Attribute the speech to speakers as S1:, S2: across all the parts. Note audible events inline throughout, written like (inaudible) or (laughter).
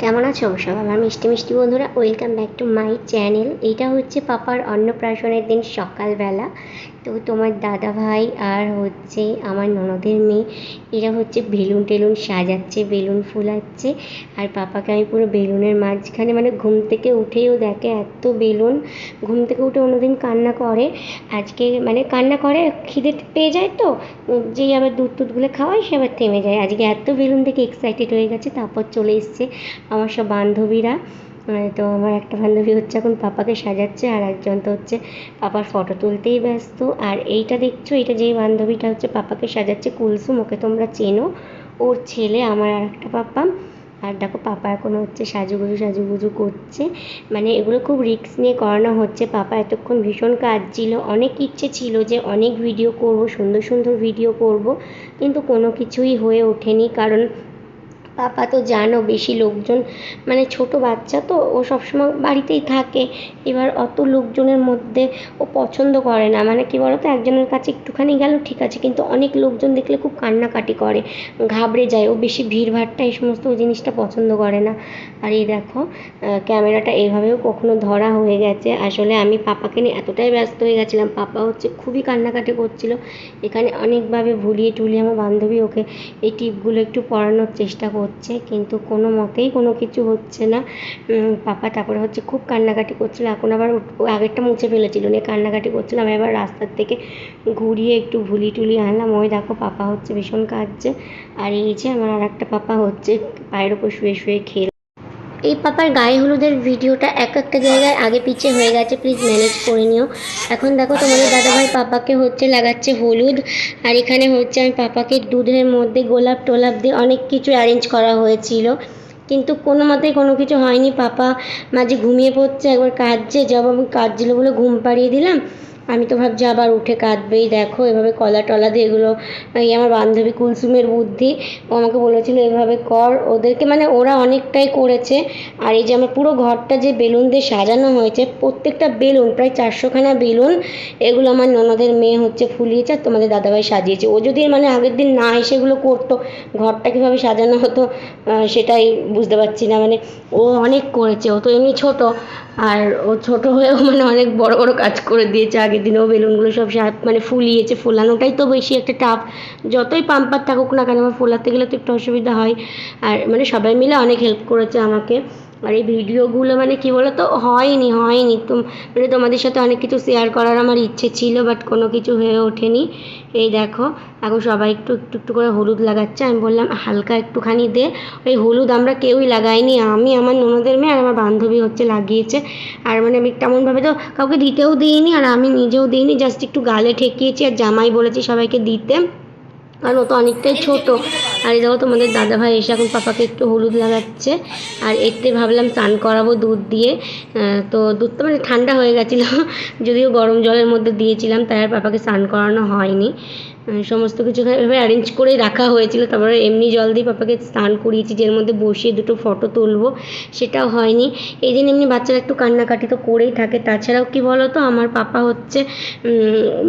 S1: কেমন আছো? সব আমার মিষ্টি মিষ্টি বন্ধুরা welcome back to my channel এটা হচ্ছে পাপার অন্নপ্রাশনের দিন সকালবেলা। তো তোমার দাদা ভাই আর হচ্ছে আমার ননদের মেয়ে, এরা হচ্ছে বেলুন টেলুন সাজাচ্ছে, বেলুন ফুলাচ্ছে, আর পাপাকে আমি পুরো বেলুনের মাঝখানে মানে ঘুম থেকে উঠেও দেখে এত বেলুন, ঘুম থেকে উঠে অন্যদিন কান্না করে, আজকে মানে কান্না করে, খিদে পেয়ে যায় তো যেই আবার দুধ টুধগুলো খাওয়াই সে আবার থেমে যায়, আজকে এত বেলুন দেখে এক্সাইটেড হয়ে গেছে, তারপর চলে এসছে আমার সব বান্ধবীরা। তো আমার একটা বান্ধবী হচ্ছে এখন পাপাকে সাজাচ্ছে আর একজন তো হচ্ছে পাপার ফটো তুলতেই ব্যস্ত। আর এইটা দেখছ? এটা যেই বান্ধবীটা হচ্ছে পাপাকে সাজাচ্ছে, কুলসুম, ওকে তোমরা চেনো। ওর ছেলে, আমার আর একটা পাপা আর দেখো, পাপা এখন হচ্ছে সাজুগুজু সাজুগুজু করছে। মানে এগুলো খুব রিস্ক নিয়ে করানো হচ্ছে। পাপা এতক্ষণ ভীষণ কাজ ছিল অনেক ইচ্ছে ছিল যে অনেক ভিডিও করব, সুন্দর সুন্দর ভিডিও করব। কিন্তু কোনো কিছুই হয়ে ওঠেনি। কারণ পাপা তো জানো বেশি লোকজন মানে ছোট বাচ্চা তো, ও সবসময় বাড়িতেই থাকে। এবার অত লোকজনের মধ্যে ও পছন্দ করে না। মানে কি বলতো, একজনের কাছে একটুখানি গেল ঠিক আছে, কিন্তু অনেক লোকজন দেখলে খুব কান্নাকাটি করে, ঘাবড়ে যায়। ও বেশি ভিড়ভাট্টা এই সমস্ত জিনিসটা পছন্দ করে না। আর এই দেখো ক্যামেরাটা এভাবেও কখনো ধরা হয়ে গেছে। আসলে আমি পাপাকে নিয়ে এতটাই ব্যস্ত হয়ে গেছিলাম। পাপা হচ্ছে খুবই কান্নাকাটি করছিল। এখানে অনেকভাবে ভুলিয়ে টুলিয়ে আমার বান্ধবী ওকে এই টিপগুলো একটু পড়ানোর চেষ্টা করছে কিন্তু কোনো মতেই কোনো কিছু হচ্ছে না। পাপা তারপরে হচ্ছে খুব কান্নাকাটি করছিল। এখন আবার আগেরটা মুছে ফেলেছিল, নিয়ে কান্নাকাটি করছিল। আমি আবার রাস্তার থেকে ঘুরিয়ে একটু ভুলি টুলি আনলাম। ওই দেখো পাপা হচ্ছে ভীষণ কাঁদছে। আর এই যে আমার আর একটা পাপা হচ্ছে, পায়ের ওপর শুয়ে শুয়ে খেল এই পাপার গায়ে হলুদের ভিডিওটা এক একটা জায়গায় আগে পিছে হয়ে গেছে প্লিজ ম্যানেজ করে নিও। এখন দেখো তোমাদের দাদাভাই পাপাকে হচ্ছে লাগাচ্ছে হলুদ, আর এখানে হচ্ছে আমি পাপাকে দুধের মধ্যে গোলাপ টোলাপ দিয়ে অনেক কিছু অ্যারেঞ্জ করা হয়েছিল। কিন্তু কোনো মতেই কোনো কিছু হয়নি, পাপা মাঝে ঘুমিয়ে পড়ছে, একবার কাঁদছে যাব আমি কাঁদছিল বলে ঘুম পাড়িয়ে দিলাম। আমি তো ভাবছি আবার উঠে কাঁদবেই। দেখো, এভাবে কলা টলা দিয়ে এগুলো, এই আমার বান্ধবী কুলসুমের বুদ্ধি, ও আমাকে বলেছিল এভাবে কর। ওদেরকে মানে ওরা অনেকটাই করেছে। আর এই যে আমার পুরো ঘরটা যে বেলুন দিয়ে সাজানো হয়েছে, প্রত্যেকটা বেলুন, প্রায় চারশোখানা বেলুন, এগুলো আমার ননদের মেয়ে হচ্ছে ফুলিয়েছে আর তোমাদের দাদাভাই সাজিয়েছে। ও যদি মানে আগের দিন না এসে এগুলো করতো, ঘরটা কীভাবে সাজানো হতো সেটাই বুঝতে পারছি না। মানে ও অনেক করেছে, ও তো এমনি ছোট, আর ও ছোট হয়েও মানে অনেক বড় বড় কাজ করে দিয়েছে আগের দিনেও বেলুনগুলো সব মানে ফুলিয়েছে ফোলানোটাই তো বেশি একটা টাফ যতই পাম্পার থাকুক না কেন, আমার ফোলাতে গেলে তো একটু অসুবিধা হয়। আর মানে সবাই মিলে অনেক হেল্প করেছে আমাকে। আর এই ভিডিওগুলো মানে কি বলতো, হয়নি হয়নি। তো মানে তোমাদের সাথে অনেক কিছু শেয়ার করার আমার ইচ্ছে ছিল বাট কোনো কিছু হয়ে ওঠেনি। এই দেখো, এখন সবাই একটু একটু একটু করে হলুদ লাগাচ্ছে। আমি বললাম, হালকা একটুখানি দে। ওই হলুদ আমরা কেউই লাগাইনি। আমি, আমার ননদের মেয়ে আর আমার বান্ধবী হচ্ছে লাগিয়েছে। আর মানে আমি তেমনভাবে তো কাউকে দিতেও দিইনি, আর আমি নিজেও দিইনি জাস্ট একটু গালে ঠেকিয়েছি। আর জামাই বলেছি সবাইকে দিতে। কারণ ও তো অনেকটাই ছোটো। আর এই দেখো তোমাদের দাদা ভাই এসে এখন পাপাকে একটু হলুদ লাগাচ্ছে। আর এতে ভাবলাম স্নান করাবো দুধ দিয়ে। তো দুধটা মানে ঠান্ডা হয়ে গেছিল। (laughs) যদিও গরম জলের মধ্যে দিয়েছিলাম, তাই আর পাপাকে স্নান করানো হয়নি। সমস্ত কিছু এভাবে অ্যারেঞ্জ করে রাখা হয়েছিল। তারপরে এমনি জল দিয়ে পাপাকে স্নান করিয়েছি, যের মধ্যে বসিয়ে দুটো ফটো তুলবো। সেটাও হয়নি। এই দিন এমনি বাচ্চারা একটু কান্নাকাটি তো করেই থাকে। তাছাড়াও কি বলো তো আমার পাপা হচ্ছে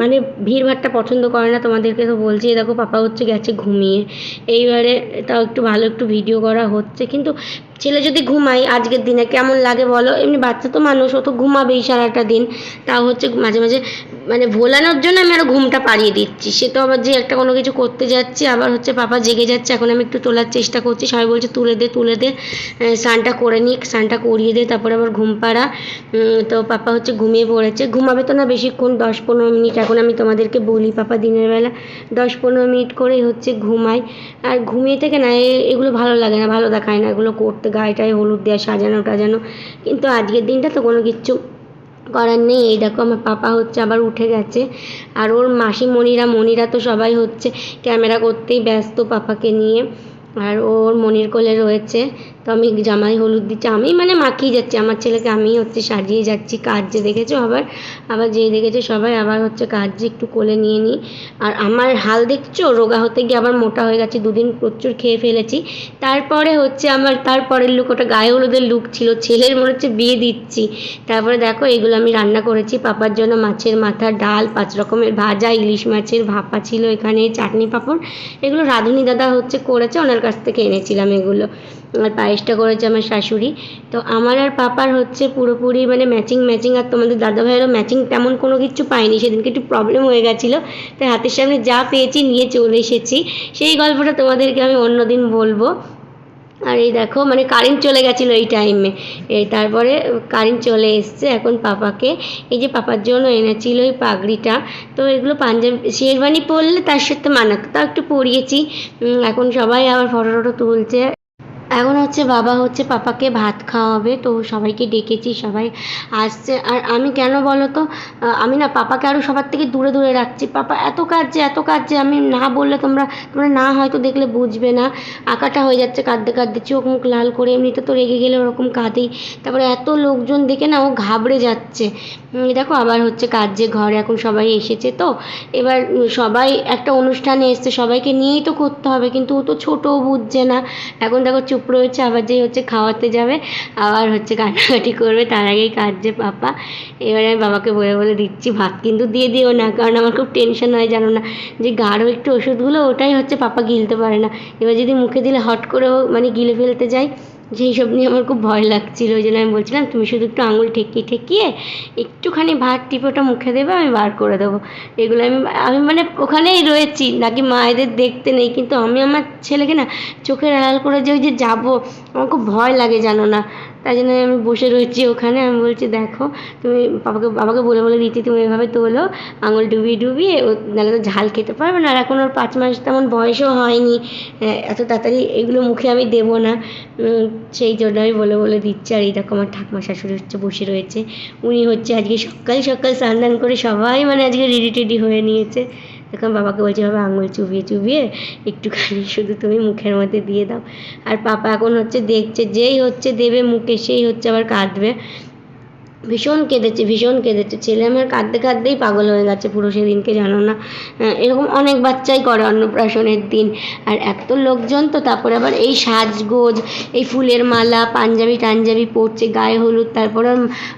S1: মানে ভিড়ভাট্টা পছন্দ করে না, তোমাদেরকে তো বলছি দেখো, পাপা হচ্ছে গেছে ঘুমিয়ে। এইবারে তাও একটু ভালো একটু ভিডিও করা হচ্ছে। কিন্তু ছেলে যদি ঘুমায় আজকের দিনে, কেমন লাগে বলো? এমনি বাচ্চা তো মানুষ, ও তো ঘুমাবেই সারাটা দিন। তাও হচ্ছে মাঝে মাঝে মানে ভোলানোর জন্য আমি আরও ঘুমটা পাড়িয়ে দিচ্ছি। সে তো আবার যে একটা কোনো কিছু করতে যাচ্ছি, আবার হচ্ছে পাপা জেগে যাচ্ছে, এখন আমি একটু তোলার চেষ্টা করছি। সবাই বলছে, তুলে দে তুলে দে স্নানটা করে নিক, স্নানটা করিয়ে দে, তারপরে আবার ঘুম পাড়া। তো পাপা হচ্ছে ঘুমিয়ে পড়েছে। ঘুমাবে তো না বেশিক্ষণ দশ পনেরো মিনিট। এখন আমি তোমাদেরকে বলি পাপা দিনের বেলা দশ পনেরো মিনিট করেই হচ্ছে ঘুমায় আর ঘুমিয়ে থেকে না এগুলো ভালো লাগে না, ভালো দেখায় না। এগুলো করতে গায়ে টায়ে হলুদ দেওয়া সাজানো টাজানো কিন্তু আজকের দিনটা তো কোনো কিচ্ছু করার নেই। এই দেখো আমার পাপা হচ্ছে আবার উঠে গেছে। আর ওর মাসিমণিরা মনিরা তো সবাই হচ্ছে ক্যামেরা করতেই ব্যস্ত পাপাকে নিয়ে। আর ওর মনির কোলে রয়েছে। তো আমি জামাই হলুদ দিচ্ছি আমি মানে মাখিয়ে যাচ্ছি, আমার ছেলেকে আমি হচ্ছে সাজিয়ে যাচ্ছি, কাজ যে দেখেছ আবার? আবার যে দেখেছে সবাই আবার হচ্ছে কাজ যে একটু কোলে নিয়ে নিই। আর আমার হাল দেখছ? রোগা হতে গিয়ে আবার মোটা হয়ে গেছে, দুদিন প্রচুর খেয়ে ফেলেছি। তারপরে হচ্ছে আমার, তারপরের লুক ওটা গায়ে হলুদের লুক ছিল, ছেলের মনে হচ্ছে বিয়ে দিচ্ছি। তারপরে দেখো এগুলো আমি রান্না করেছি, পাপার জন্য মাছের মাথা, ডাল, পাঁচ রকমের ভাজা, ইলিশ মাছের ভাপা ছিল এখানে, চাটনি পাঁপড়, এগুলো রাঁধুনি দাদা হচ্ছে করেছে, ওনার কাছ থেকে এনেছিলাম এগুলো। আর পায়েসটা করেছে আমার শাশুড়ি। তো আমার আর পাপার হচ্ছে পুরোপুরি মানে ম্যাচিং ম্যাচিং আর তোমাদের দাদাভাইয়েরও ম্যাচিং তেমন কোনো কিছু পাইনি। সেদিনকে একটু প্রবলেম হয়ে গেছিল। তাই হাতের সামনে যা পেয়েছি নিয়ে চলে এসেছি। সেই গল্পটা তোমাদেরকে আমি অন্যদিন বলব। আর এই দেখো মানে কারেন্ট চলে গেছিল এই টাইমে এই তারপরে কারেন্ট চলে এসছে এখন পাপাকে। এই যে পাপার জন্য এনেছিল এই পাগড়িটা। তো এগুলো পাঞ্জাবি শেরবানি পরলে তার সাথে মানাতো তাও একটু পরিয়েছি। এখন সবাই আবার ফটো টটো তুলছে। এখন হচ্ছে বাবা হচ্ছে পাপাকে ভাত খাওয়াবে, তো সবাইকে ডেকেছি, সবাই আসছে। আর আমি কেন বলো তো আমি না পাপাকে আরও সবার থেকে দূরে দূরে রাখছি। পাপা এত কাজ যে এত কাজ যে আমি না বললে তোমরা তোমরা না হয়তো দেখলে বুঝবে না। আঁকাটা হয়ে যাচ্ছে কাঁদতে কাঁদতে, চোখ মুখ লাল করে, এমনিতে তো রেগে গেলে ওরকম কাঁদেই। তারপরে এত লোকজন দেখে না ও ঘাবড়ে যাচ্ছে। দেখো আবার হচ্ছে কাজ যে ঘরে, এখন সবাই এসেছে তো। এবার সবাই একটা অনুষ্ঠানে এসছে, সবাইকে নিয়েই তো করতে হবে, কিন্তু ও তো ছোটও বুঝছে না। এখন দেখো চুপ রয়েছে আবার যে হচ্ছে খাওয়াতে যাবে, আবার হচ্ছে কান্নাকাটি করবে, তার আগেই কাঁদছে পাপা। এবারে আমি বাবাকে বলে বলে দিচ্ছি, ভাত কিন্তু দিয়ে দিও না, কারণ আমার খুব টেনশন হয়, জানো না। যে গাঢ় একটু ওষুধগুলো, ওটাই হচ্ছে পাপা গিলতে পারে না। এবার যদি মুখে দিলে হট করে মানে গিলে ফেলতে যায় সেই সব নিয়ে আমার খুব ভয় লাগছিল, ওই জন্য আমি বলছিলাম, তুমি শুধু একটু আঙুল ঠেকিয়ে ঠেকিয়ে একটুখানি ভাত টিপোটা মুখে দেবে, আমি বার করে দেবো। এগুলো আমি আমি মানে ওখানেই রয়েছি, নাকি মায়েদের দেখতে নেই, কিন্তু আমি আমার ছেলেকে না চোখের আড়াল করে যে ওই যে যাব, আমার খুব ভয় লাগে জানো না। তাই জন্য আমি বসে রয়েছি ওখানে। আমি বলছি দেখো তুমি বাবাকে বাবাকে বলে বলে দিচ্ছি তুমি এভাবে তোলো আঙুল ডুবিয়ে ডুবিয়ে ও নাহলে তো ঝাল খেতে পারবে না। আর এখন ওর পাঁচ মাস তেমন বয়সও হয়নি। হ্যাঁ, এত তাড়াতাড়ি এগুলো মুখে আমি দেবো না। সেই জন্য আমি বলে বলে দিচ্ছি। আর এই আমার ঠাকুমা শাশুড়ি হচ্ছে বসে রয়েছে। উনি হচ্ছে আজকে সকাল সকাল স্নান করে সবাই মানে আজকে রেডি টেডি হয়ে নিয়েছে। এখন বাবাকে বলছে, বাবা, আঙুল চুবিয়ে চুবিয়ে একটুখানি শুধু তুমি মুখের মধ্যে দিয়ে দাও। আর পাপা এখন হচ্ছে দেখছে, যেই হচ্ছে দেবে মুখে, সেই হচ্ছে আবার কাঁদবে। ভীষণ কেঁদেছে ভীষণ কেঁদেছে। ছেলে আমার কাঁদতে কাঁদতেই পাগল হয়ে গেছে পুরো সেদিনকে, জানো না? এরকম অনেক বাচ্চাই করে অন্নপ্রাশনের দিন। আর এত লোকজন তো, তারপরে আবার এই সাজগোজ, এই ফুলের মালা, পাঞ্জাবি টাঞ্জাবি পরছে, গায়ে হলুদ, তারপরে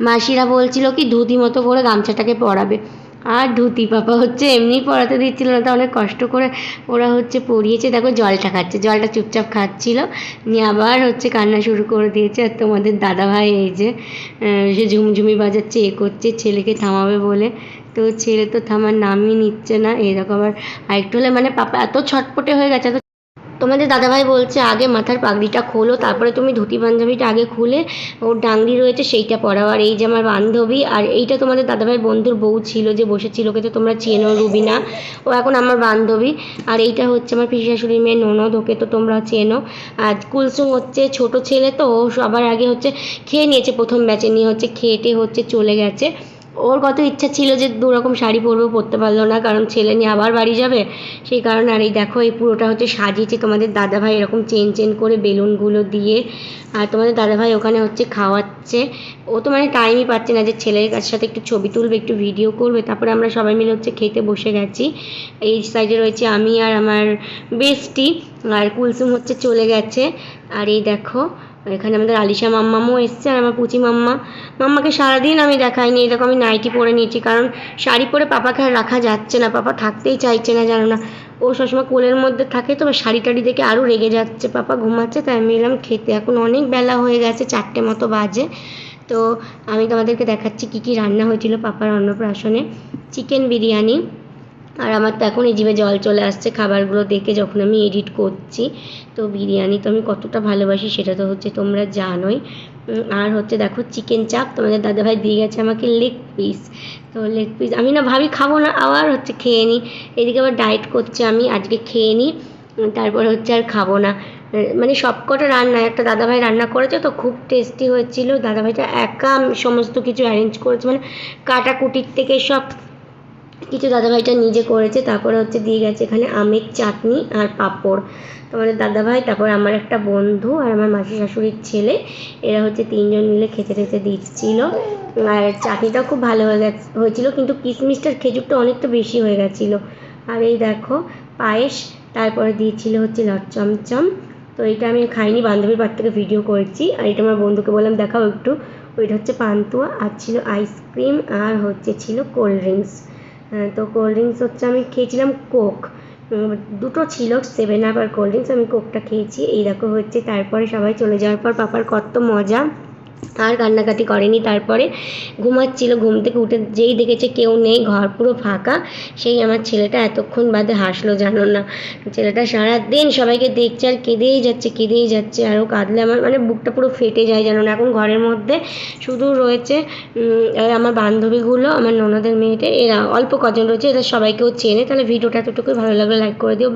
S1: মাসিরা বলছিল কি, ধুতি মতো করে গামছাটাকে পরাবে। আর ধুতি পাপা হচ্ছে এমনি পড়াতে দিচ্ছিল না, তো অনেক কষ্ট করে ওরা হচ্ছে পড়িয়েছে দেখো জলটা খাচ্ছে, জলটা চুপচাপ খাচ্ছিল। নিয়ে আবার হচ্ছে কান্না শুরু করে দিয়েছে। আর তোমাদের দাদাভাই এই যে সে ঝুমঝুমি বাজাচ্ছে, এ করছে, ছেলেকে থামাবে বলে। তো ছেলে তো থামার নামই নিচ্ছে না, এরকম আবার আরেকটু হলে মানে পাপা এত ছটপটে হয়ে গেছে, এত তোমাদের দাদাভাই বলছে, আগে মাথার পাগড়িটা খোলো, তারপরে তুমি ধুতি পাঞ্জাবিটা আগে খুলে, ওর ডাংরি রয়েছে, সেইটা পরাও। আর এই যে আমার বান্ধবী, আর এইটা তোমাদের দাদাভাইয়ের বন্ধুর বউ ছিল যে বসেছিল, ওকে তো তোমরা চেনো, রুবিনা। ও এখন আমার বান্ধবী। আর এইটা হচ্ছে আমার পিসি মেয়ে ননদ, ওকে তো তোমরা চেনো। আর কুলসুম হচ্ছে ছোট ছেলে তো, ও সবার আগে হচ্ছে খেয়ে নিয়েছে, প্রথম ব্যাচে নিয়ে হচ্ছে খেটে হচ্ছে চলে গেছে। ওর কত ইচ্ছা ছিল যে দু রকম শাড়ি পরবো, পরতে পারল না, কারণ ছেলে নিয়ে আবার বাড়ি যাবে। সেই কারণে আর এই দেখো, এই পুরোটা হচ্ছে সাজিয়েছে তোমাদের দাদাভাই এরকম চেন চেন করে বেলুনগুলো দিয়ে। আর তোমাদের দাদাভাই ওখানে হচ্ছে খাওয়াচ্ছে। ও তো মানে টাইমই পাচ্ছে না যে ছেলের কাছে সাথে একটু ছবি তুলবে, একটু ভিডিও করবে। তারপরে আমরা সবাই মিলে হচ্ছে খেতে বসে গেছি। এই সাইডে রয়েছে আমি আর আমার বেস্টি আর কুলসুম হচ্ছে চলে গেছে। আর এই দেখো এখানে আমাদের আলিশা মাম্মামও এসছে আর আমার পুচি মাম্মা। মাম্মাকে সারাদিন আমি দেখাইনি দেখো আমি নাইটি পরে নিয়েছি, কারণ শাড়ি পরে পাপাকে আর রাখা যাচ্ছে না, পাপা থাকতেই চাইছে না, জানো না। ও সবসময় কোলের মধ্যে থাকে তো শাড়ি টাড়ি দেখে আরও রেগে যাচ্ছে, পাপা ঘুমাচ্ছে, তাই আমি এলাম খেতে। এখন অনেক বেলা হয়ে গেছে, চারটে মতো বাজে। তো আমি তোমাদেরকে দেখাচ্ছি কী কী রান্না হয়েছিল পাপার অন্নপ্রাশনে। চিকেন বিরিয়ানি আর আমার তো এখন এই জিভে জল চলে আসছে, খাবারগুলো দেখে যখন আমি এডিট করছি, তো বিরিয়ানি তো আমি কতটা ভালোবাসি সেটা তো হচ্ছে তোমরা জানোই। আর হচ্ছে দেখো চিকেন চাপ তোমাদের দাদাভাই দিয়ে গেছে আমাকে লেগ পিস তো লেগ পিস আমি না ভাবি খাব না, আবার হচ্ছে খেয়ে নিই এদিকে আবার ডায়েট করছে আমি, আজকে খেয়ে নিই তারপরে হচ্ছে আর খাব না। মানে সবকটা রান্না, একটা দাদাভাই রান্না করেছে তো খুব টেস্টি হয়েছিল, দাদাভাইটা একা সমস্ত কিছু অ্যারেঞ্জ করেছে মানে কাটাকুটির থেকে সব কিছু দাদাভাইটা নিজে করেছে, তারপরে হচ্ছে দিয়ে গেছে এখানে আমের চাটনি আর পাঁপড়। তোমাদের দাদাভাই, তারপর আমার একটা বন্ধু আর আমার মাসি শাশুড়ির ছেলে, এরা হচ্ছে তিনজন মিলে খেতে খেতে দিচ্ছিল। আর চাটনিটাও খুব ভালো হয়ে গেছে, হয়েছিল, কিন্তু কিশমিশটার খেজুরটা অনেকটা বেশি হয়ে গেছিল। আর এই দেখো, পায়েস, তারপরে দিয়েছিল হচ্ছে চমচম। তো এটা আমি খাইনি, বান্ধবীর বাড়ি থেকে ভিডিও করেছি। আর এটা আমার বন্ধুকে বললাম, দেখাও একটু। ওইটা হচ্ছে পান্তুয়া, আর ছিল আইসক্রিম আর হচ্ছে ছিল কোল্ড ড্রিঙ্কস তো কোল্ড ড্রিঙ্কস হচ্ছে আমি খেয়েছিলাম কোক দুটো ছিল সেভেন আপ আর কোল্ড ড্রিঙ্কস আমি কোকটা খেয়েছি। এই দেখো হচ্ছে, তারপরে সবাই চলে যাওয়ার পর, পাপার কত মজা। আর কান্নাকাটি করেনি। তারপরে ঘুমাচ্ছিল, ঘুম থেকে উঠে যেই দেখেছে কেউ নেই, ঘর পুরো ফাঁকা, সেই আমার ছেলেটা এতক্ষণ বাদে হাসলো, জানো না। ছেলেটা সারাদিন সবাইকে দেখছে আর কেঁদেই যাচ্ছে কেঁদেই যাচ্ছে, আর ও কাঁদলে আমার মানে বুকটা পুরো ফেটে যায়, জানো না। এখন ঘরের মধ্যে শুধু রয়েছে আমার বান্ধবীগুলো, আমার ননদের মেয়েটা, এরা অল্প কজন রয়েছে, এরা সবাইকেও চেনে। তাহলে ভিডিওটা এতটুকুই, ভালো লাগলে লাইক করে দিও।